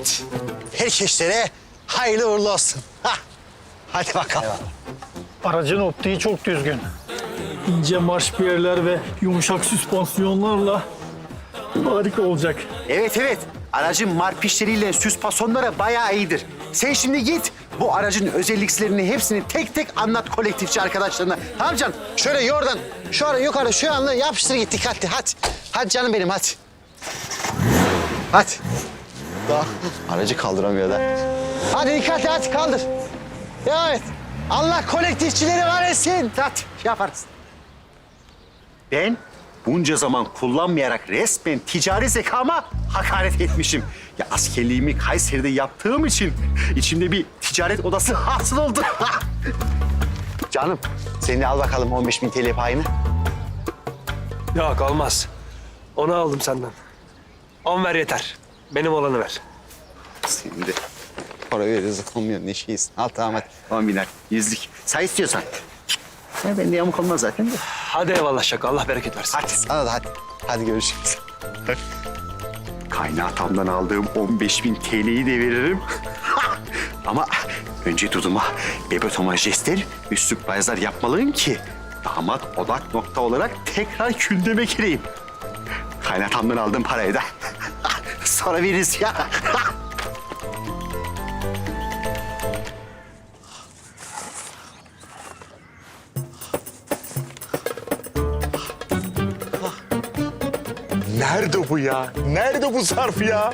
Evet. Herkeslere hayırlı uğurlu olsun. Hah. Hadi bakalım. Aracın optiği çok düzgün. İnce marş piyerler ve yumuşak süspansiyonlarla harika olacak. Evet evet. Aracın marpişleriyle süspansonları bayağı iyidir. Sen şimdi git bu aracın özelliklerini hepsini tek tek anlat kolektifçi arkadaşlarına. Tamam canım? Şöyle yordan, şu ara yukarı şu yanına yapıştır git dikkatli. Hadi. Hadi canım benim hadi. Hadi. Daha aracı kaldıramıyor da. Hadi dikkatli hadi kaldır. Devam et. Allah kolektifçileri var etsin. Hadi yaparız. Ben bunca zaman kullanmayarak resmen ticari zekama hakaret etmişim. Ya askerliğimi Kayseri'de yaptığım için içimde bir ticaret odası hasıl oldu. Canım seni al bakalım 15 bin TL payını. Yok olmaz. Onu aldım senden. On ver yeter. Benim olanı ver. Senin de para veririz olmuyor ne şeyiz. Al tamam hadi. 10 biner yüzlük. Say istiyorsan. Ya bende yamuk olmaz zaten de. Hadi eyvallah şaka. Allah bereket versin. Hadi sana da hadi. Hadi görüşürüz. Kaynatamdan aldığım 15 bin TL'yi de veririm. Ama önce Dudum'a bebetoma jestler, üstlük bayazlar yapmalıyım ki damat odak nokta olarak tekrar gündeme gireyim. Kaynatamdan aldığım parayı da sonra veririz ya. Nerede bu ya? Nerede bu zarf ya?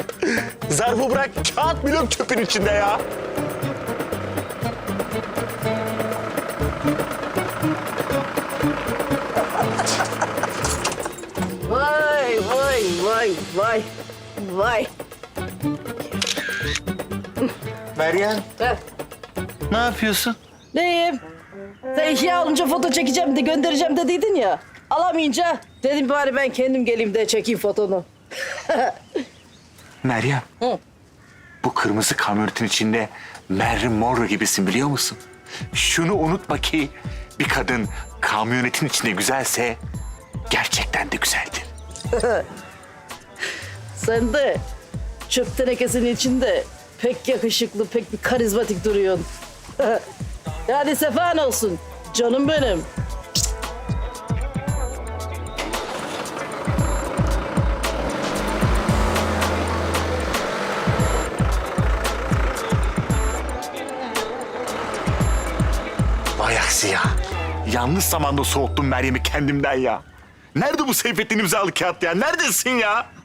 Zarfı bırak kağıt bile yok çöpün içinde ya. Vay vay vay vay vay. Meryem Heh, ne yapıyorsun? neyim? Sen işe alınca foto çekeceğim de göndereceğim dediydin ya. Alamayınca dedim bari ben kendim geleyim de çekeyim fotonu. Meryem. Hı. Bu kırmızı kamyonetin içinde Marilyn Monroe gibisin biliyor musun? Şunu unutma ki bir kadın kamyonetin içinde güzelse gerçekten de güzeldir. Sen de çöp tenekesinin içinde pek yakışıklı, pek bir karizmatik duruyorsun. yani sefan olsun. Canım benim. Vay ya. Yanlış zamanda soğuttum Meryem'i kendimden ya. Nerede bu Seyfettin imzalı kağıt ya? Neredesin ya?